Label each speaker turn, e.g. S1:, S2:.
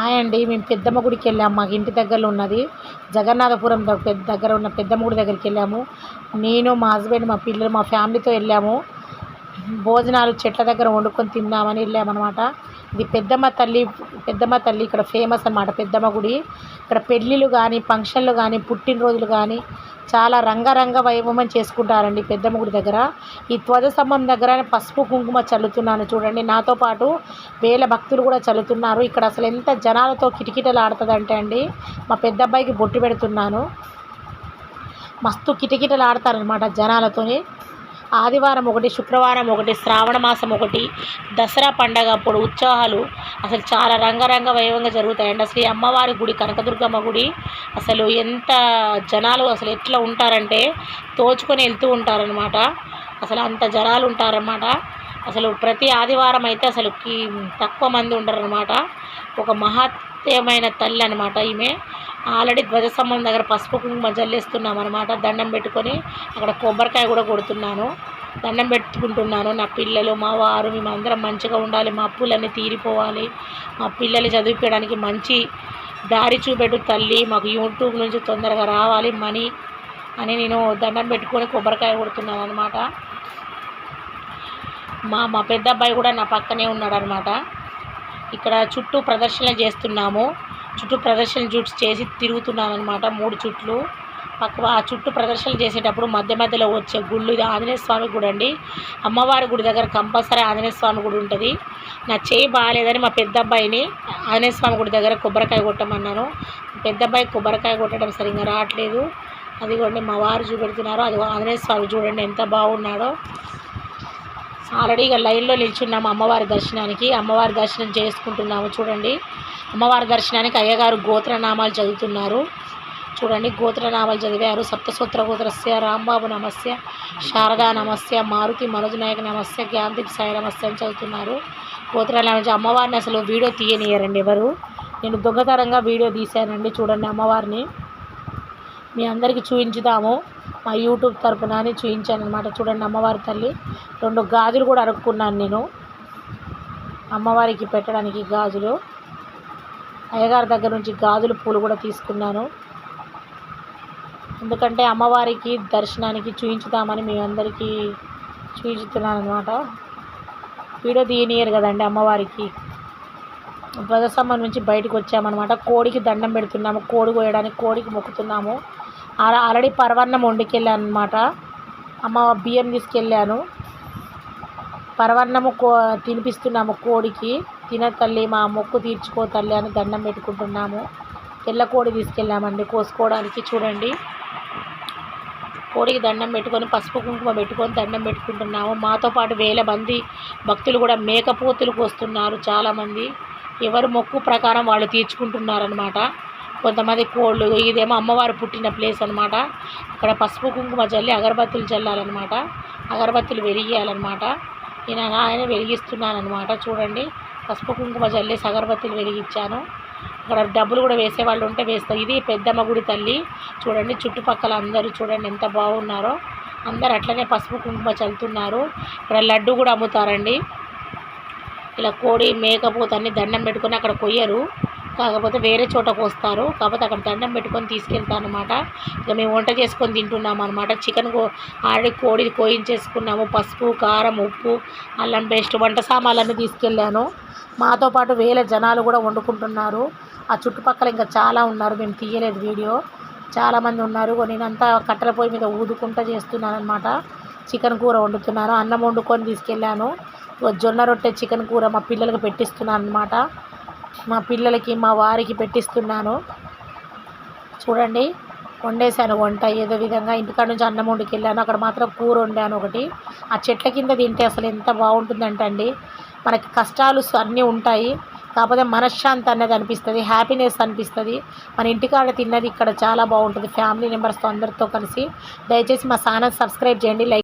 S1: Hi అండి. మేము పెద్దమ్మ గుడికి వెళ్ళాము మాకు ఇంటి దగ్గరలో ఉన్నది జగన్నాథపురం పెద్ద దగ్గర ఉన్న పెద్దమ్మ గుడి దగ్గరికి వెళ్ళాము. నేను మా హస్బెండ్ మా పిల్లలు మా ఫ్యామిలీతో వెళ్ళాము. భోజనాలు చెట్ల దగ్గర వండుకొని తిందామని వెళ్ళామన్నమాట. ఇది పెద్దమ్మ తల్లి పెద్దమ్మ తల్లి ఇక్కడ ఫేమస్ అన్నమాట. పెద్దమ్మ గుడి. ఇక్కడ పెళ్ళిళ్ళు కానీ ఫంక్షన్లు కానీ పుట్టినరోజులు కానీ చాలా రంగరంగ వైభవం చేసుకుంటారండి పెద్దమ్మ గుడి దగ్గర. ఈ ధ్వజస్తంభం దగ్గర పసుపు కుంకుమ చల్లుతున్నాను చూడండి. నాతో పాటు వేల భక్తులు కూడా చల్లుతున్నారు. ఇక్కడ అసలు ఎంత జనాలతో కిటకిటలు ఆడుతుందంటే అండి మా పెద్దబ్బాయికి బొట్టు పెడుతున్నాను. మస్తు కిటకిటలు ఆడతారనమాట జనాలతోని. ఆదివారం ఒకటి శుక్రవారం ఒకటి శ్రావణ మాసం ఒకటి దసరా పండగ అప్పుడు ఉత్సవాలు అసలు చాలా రంగరంగ వైభవంగా జరుగుతాయండి అసలు ఈ అమ్మవారి గుడి కనకదుర్గమ్మ గుడి అసలు ఎంత జనాలు అసలు ఎట్లా ఉంటారంటే తోచుకొని వెళ్తూ ఉంటారనమాట అసలు అంత జనాలు ఉంటారన్నమాట. అసలు ప్రతి ఆదివారం అయితే అసలు తక్కువ మంది ఉండరన్నమాట. ఒక మహత్యమైన తల్లి అనమాట ఈమె. ఆల్రెడీ ధ్వజస్తంభం దగ్గర పసుపు కుంకుమ జల్లేస్తున్నాం అనమాట దండం పెట్టుకొని అక్కడ కొబ్బరికాయ కూడా కొడుతున్నాను. దండం పెట్టుకుంటున్నాను. నా పిల్లలు మా వారు మేమందరం మంచిగా ఉండాలి. మా అప్పులన్నీ తీరిపోవాలి. మా పిల్లలు చదివించడానికి మంచి దారి చూపెట్టు తల్లి. మాకు యూట్యూబ్ నుంచి తొందరగా రావాలి మనీ అని నేను దండం పెట్టుకొని కొబ్బరికాయ కొడుతున్నాను అనమాట మా మా పెద్ద అబ్బాయి కూడా నా పక్కనే ఉన్నాడనమాట ఇక్కడ చుట్టూ ప్రదర్శన చేస్తున్నాము. చుట్టూ ప్రదర్శన చూసి చేసి తిరుగుతున్నాను అనమాట మూడు చుట్లు. పక్క ఆ చుట్టూ ప్రదర్శన చేసేటప్పుడు మధ్య మధ్యలో వచ్చే గుళ్ళు ఇది ఆంజనేయ స్వామి గుడి అండి. అమ్మవారి గుడి దగ్గర కంపల్సరీ ఆంజనేయ స్వామి గుడి ఉంటుంది. నా చేయి బాగాలేదని మా పెద్ద అబ్బాయిని ఆంజనేయ స్వామి గుడి దగ్గర కొబ్బరికాయ కొట్టమన్నాను. పెద్ద అబ్బాయి కొబ్బరికాయ కొట్టడం సరిగ్గా రావట్లేదు. అదిగోండి మా వారు చూపెడుతున్నారు. అది ఆంజనేయ స్వామి చూడండి ఎంత బాగున్నాడో. ఆల్రెడీ ఇక లైన్లో నిల్చున్నాము అమ్మవారి దర్శనానికి. అమ్మవారి దర్శనం చేసుకుంటున్నాము చూడండి. అమ్మవారి దర్శనానికి అయ్యగారు గోత్రనామాలు చదువుతున్నారు. చూడండి గోత్రనామాలు చదివారు. సప్తసూత్ర గోత్రస్య రాంబాబు నమస్య శారదా నమస్య మారుతి మనోజ్ నాయక్ నమస్య జ్ఞానదీప్ సాయి నమస్య అని చదువుతున్నారు. గోత్రనామాలు అమ్మవారిని అసలు వీడియో తీయనియరండి ఎవరు. నేను దొంగతనంగా వీడియో తీశానండి చూడండి అమ్మవారిని. మీ అందరికీ చూపించుదాము మా యూట్యూబ్ తరపున అని చూపించాను అనమాట చూడండి అమ్మవారి తల్లి. రెండు గాజులు కూడా అడుక్కున్నాను నేను. అమ్మవారికి పెట్టడానికి గాజులు. అయ్యగారి దగ్గర నుంచి గాజులు పూలు కూడా తీసుకున్నాను. ఎందుకంటే అమ్మవారికి దర్శనానికి చూయించుదామని మీ అందరికీ చూపించుతున్నాను అనమాట వీడియో తీయనియరు కదండి అమ్మవారికి. ధ్వజస్తంభం నుంచి బయటకు వచ్చామన్నమాట. కోడికి దండం పెడుతున్నాము కోడి కోయడానికి కోడికి మొక్కుతున్నాము. ఆల్రెడీ పర్వన్నం వండుకెళ్ళాను అనమాట అమ్మ బియ్యం తీసుకెళ్ళాను. పర్వన్నము కో తినిపిస్తున్నాము కోడికి. తిన తల్లి మా మొక్కు తీర్చుకో తల్లి అని దండం పెట్టుకుంటున్నాము. తెల్ల కోడి తీసుకెళ్ళామండి కోసుకోవడానికి చూడండి. కోడికి దండం పెట్టుకొని పసుపు కుంకుమ పెట్టుకొని దండం పెట్టుకుంటున్నాము. మాతో పాటు వేల మంది భక్తులు కూడా మేకపోతులకు వస్తున్నారు చాలామంది. ఎవరు మొక్కు ప్రకారం వాళ్ళు తీర్చుకుంటున్నారనమాట కొంతమంది కోళ్ళు ఇదేమో అమ్మవారు పుట్టిన ప్లేస్ అనమాట అక్కడ పసుపు కుంకుమ చల్లి అగరబత్తులు చల్లాలన్నమాట అగరబత్తులు వెలిగియాలన్నమాట. నేను ఆయన వెలిగిస్తున్నాను అనమాట చూడండి పసుపు కుంకుమ చల్లి అగరబత్తులు వెలిగించాను. అక్కడ డబ్బులు కూడా వేసే వాళ్ళు ఉంటే వేస్తారు. ఇది పెద్దమ్మ గుడి తల్లి. చూడండి చుట్టుపక్కల అందరూ చూడండి ఎంత బాగున్నారో. అందరు అట్లనే పసుపు కుంకుమ చల్లుతున్నారు. ఇక్కడ లడ్డు కూడా అమ్ముతారండి. ఇలా కోడి మేకపోతే అన్ని దండం పెట్టుకొని అక్కడ కొయ్యరు. కాకపోతే వేరే చోటకు వస్తారు కాకపోతే అక్కడ దండం పెట్టుకొని తీసుకెళ్తాను అనమాట ఇక మేము వంట చేసుకొని తింటున్నాం అనమాట చికెన్ కో ఆల్రెడీ కోడి కోయించేసుకున్నాము. పసుపు కారం ఉప్పు అల్లం పేస్ట్ వంట సామాన్లన్నీ తీసుకెళ్ళాను. మాతో పాటు వేల జనాలు కూడా వండుకుంటున్నారు. ఆ చుట్టుపక్కల ఇంకా చాలా ఉన్నారు మేము తీయలేదు వీడియో. చాలామంది ఉన్నారు నేనంతా కట్టెల పొయ్యి మీద ఊదుకుంటా చేస్తున్నాను అనమాట చికెన్ కూర వండుతున్నాను అన్నం వండుకొని తీసుకెళ్ళాను. జొన్న రొట్టె చికెన్ కూర మా పిల్లలకి పెట్టిస్తున్నాను అనమాట మా పిల్లలకి మా వారికి పెట్టిస్తున్నాను. చూడండి వండేసాను వంట ఏదో విధంగా. ఇంటికాడ నుంచి అన్నం వండుకెళ్ళాను అక్కడ మాత్రం కూర వండాను ఒకటి. ఆ చెట్ల కింద తింటే అసలు ఎంత బాగుంటుందంటండి మనకి కష్టాలు అన్నీ ఉంటాయి. కాకపోతే మనశ్శాంతి అనేది అనిపిస్తుంది హ్యాపీనెస్ అనిపిస్తుంది. మన ఇంటికాడ తిన్నది ఇక్కడ చాలా బాగుంటుంది. ఫ్యామిలీ మెంబర్స్తో అందరితో కలిసి దయచేసి మా ఛానల్ సబ్స్క్రైబ్ చేయండి లైక్